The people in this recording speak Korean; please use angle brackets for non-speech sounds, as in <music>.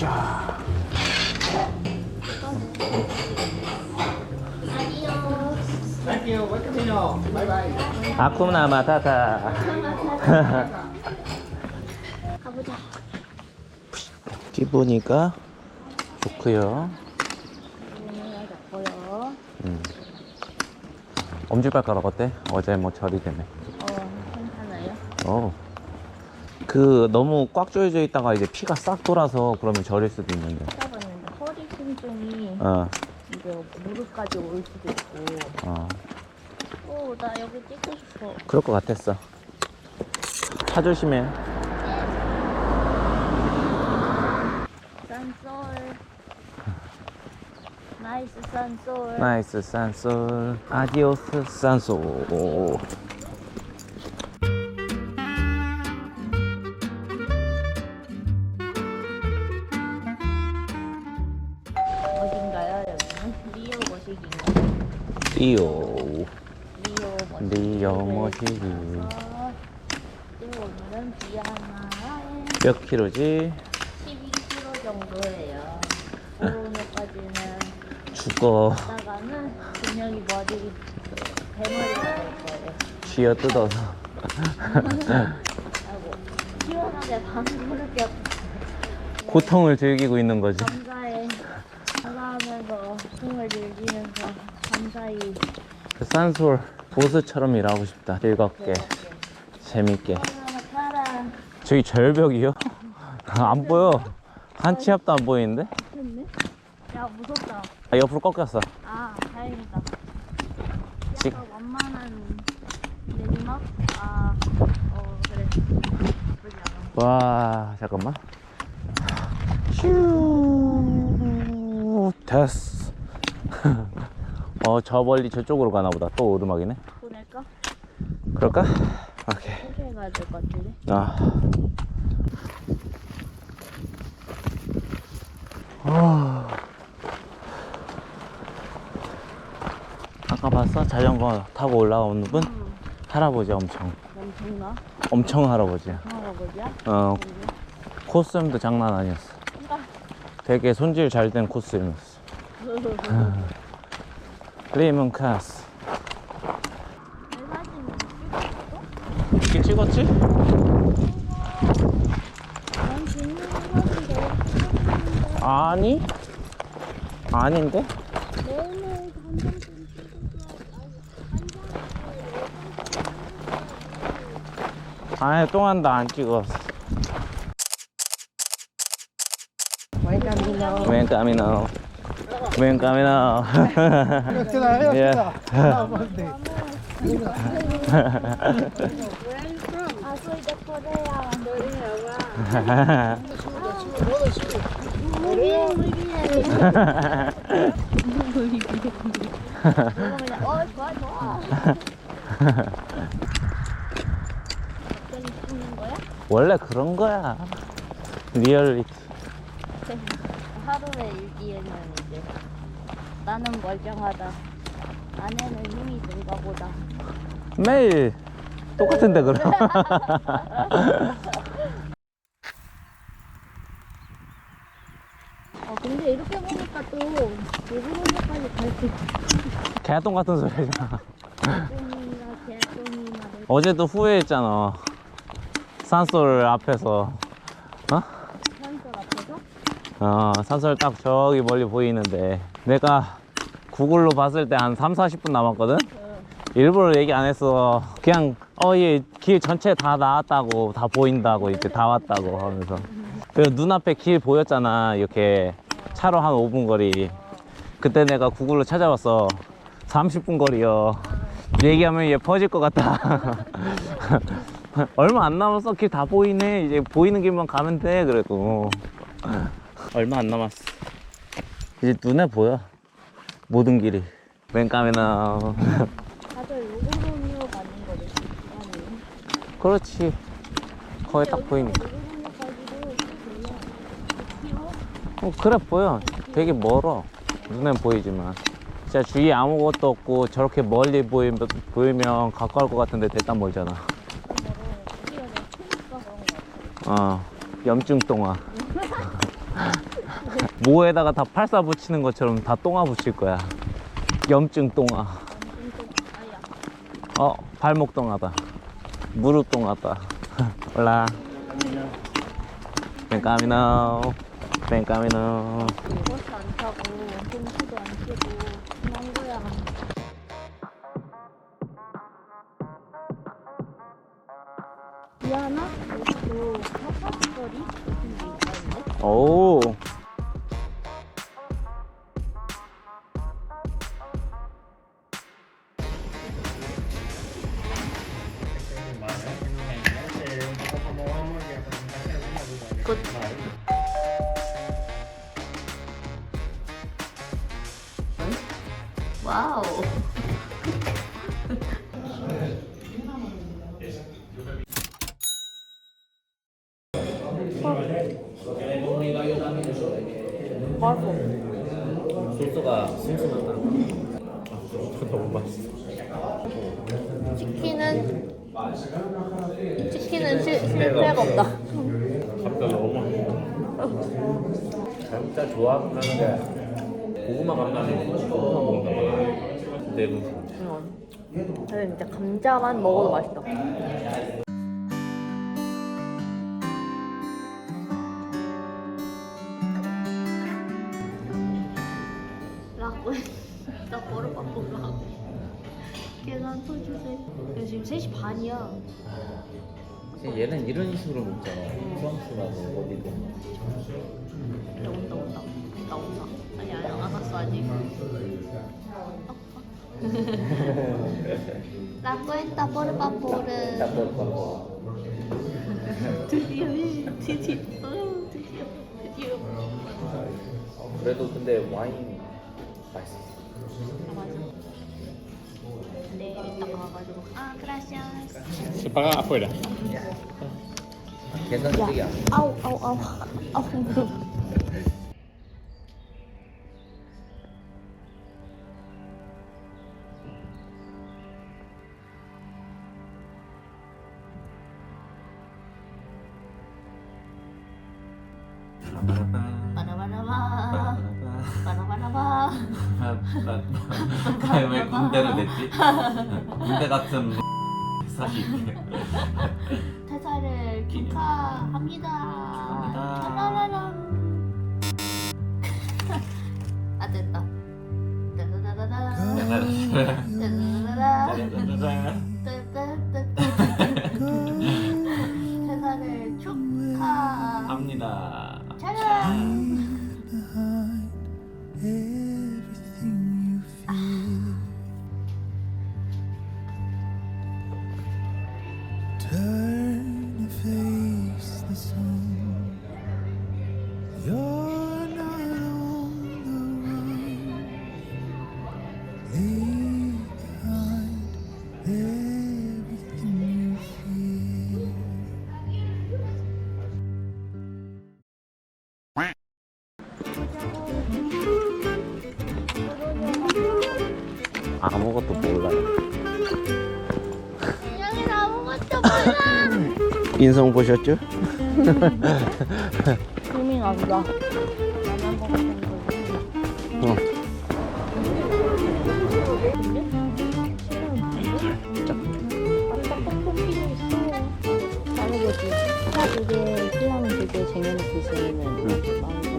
자. 아쿠나 마타타. 가보자. 기분이가 좋고요. 음. 엄지발가락 어때? 어제 뭐 처리되네. 어, 괜찮아요? 어. 그 너무 꽉 조여져 있다가 이제 피가 싹 돌아서 그러면 저릴 수도 있는데. 찾아봤는데 허리 통증이 어, 이제 무릎까지 올 수도 있고. 어. 오, 나 여기 찍고 싶어. 그럴 것 같았어. 차 조심해. 산솔. 나이스 산솔. 나이스 산솔. 아디오스 산솔. 리오. 리오 머시기. 몇 킬로지? 12kg 정도예요. <laughs> 오늘까지는 죽어. 하다가는 근육이 머리 대머리가 될 거예요. 쥐어 뜯어서. <laughs> 시원하게 방구를 껴고 통을 즐기고 있는 거지. 감사해. 감사하면서 숨을 즐기면서 감사히 그 산솔 보스처럼 일하고 싶다. 즐겁게, 재밌게. 하나. 저기 절벽이요? <laughs> 안 보여. 한 치 앞도 안 보이는데? 야 무섭다. 아, 옆으로 꺾였어. 아 다행이다. 지- 약간 완만한 내리막? 아, 어 그래. 나쁘지 않아. 와, 잠깐만. 휴, 됐어. <laughs> 어, 저 멀리 저쪽으로 가나 보다. 또 오르막이네. 보낼까? 그럴까? 오케이. 이렇게 가야 될 것 같은데. 아. 아. 아까 봤어? 자전거 타고 올라오는 분? 음, 할아버지 엄청. 엄청나? 엄청 할아버지야. 할아버지야? 어, 코스염도 장난 아니었어. 되게 손질 잘 된 코스염이었어. 리문 <laughs> 카스. 이렇게 찍었지? 아니? 아닌데? 아니, 똥한도 안 찍었어. Buen camino. Buen camino. Buen camino. Queda, Yeah. 아, soy de Corea. Muy bien, muy bien. muy bien. 그냥, 어, 좋아, 좋아. 갑자 기 죽는 거야? 원래 그런 거야. 리얼리티. 하루의 일기에는 이제 나는 멀쩡하다. 아내는 힘이 든가 보다. 매일 똑같은데, 그럼. <laughs> 어, 근데 이렇게 보니까 또 요구르까지 갈 수 있어. 개똥 같은 소리잖아. 똥이나 개똥이나 어제도 후회했잖아. 산솔 앞에서. 어? 산솔 딱 저기 멀리 보이는데. 내가 구글로 봤을 때 한 3, 40분 남았거든? 일부러 얘기 안 했어. 그냥, 어, 얘 길 전체 다 나왔다고, 다 보인다고, 이렇게 다 왔다고 하면서. 그리고 눈앞에 길 보였잖아, 이렇게. 차로 한 5분 거리. 그때 내가 구글로 찾아봤어. 30분 거리요. 얘기하면 얘 퍼질 것 같다. <laughs> 얼마 안 남았어. 길 다 보이네. 이제 보이는 길만 가면 돼. 그래도. 얼마 안 남았어. 이제 눈에 보여. 모든 길이. 맨까매나. 다들 가는 거래. 아니. 그렇지. 거의 딱 보이니까. 어, 그래 보여. 되게 멀어. 눈엔 보이지만. 진짜 주위에 아무것도 없고 저렇게 멀리 보이면, 보이면 가까울 것 같은데 대단 멀잖아. 같아. 어. 염증 똥아. <laughs> 모에다가 다 팔사 붙이는 것처럼 다 똥아 붙일 거야. 염증 똥아. 어 발목 동하다. 무릎 동하다. <laughs> 올라. 안 쓰고 있다는데? <laughs> 오 와우. 소스가 슴슴하다 너무 맛있어 치킨은 치킨은 실, 실패가 없다. 감자 너무 맛있어 감자 좋아하는 게 고구마 감자는 고구마 먹는다 근데 그 응. 근데 진짜 감자만 먹어도 맛있다. 나 버릇바꾸로 하고 계산서 주세요. 근데 지금 3시 반이야. 얘는 이런 식으로 먹잖아. 프랑스라고 어디든. 나 온다 온다. 나 온다. 아니 아니 안 왔어 아직. 라고 했다 버릇바꾸를 드디어 드디어. 어, 드디어 드디어. 그래도 근데 와인이 맛있어 아, 맞아 네 이따가 와가지고 아 그라시아스 Se paga afuera. 계산식이야. 아우 아우 아우 아우 무릎 바라바라바 바라바라바 왜 군대로 됐지? 군대 같은 사실. 퇴사를 축하합니다. 라라라란. 아 됐다. 따다다다다. 아무것도 몰라요. 인형이 아무것도 몰라. <laughs> 인성 보셨죠? 힘이 난다. <laughs> 어. 뭐지? 차 두개 신라면 두개 쟁여놓고 있으면은 마음이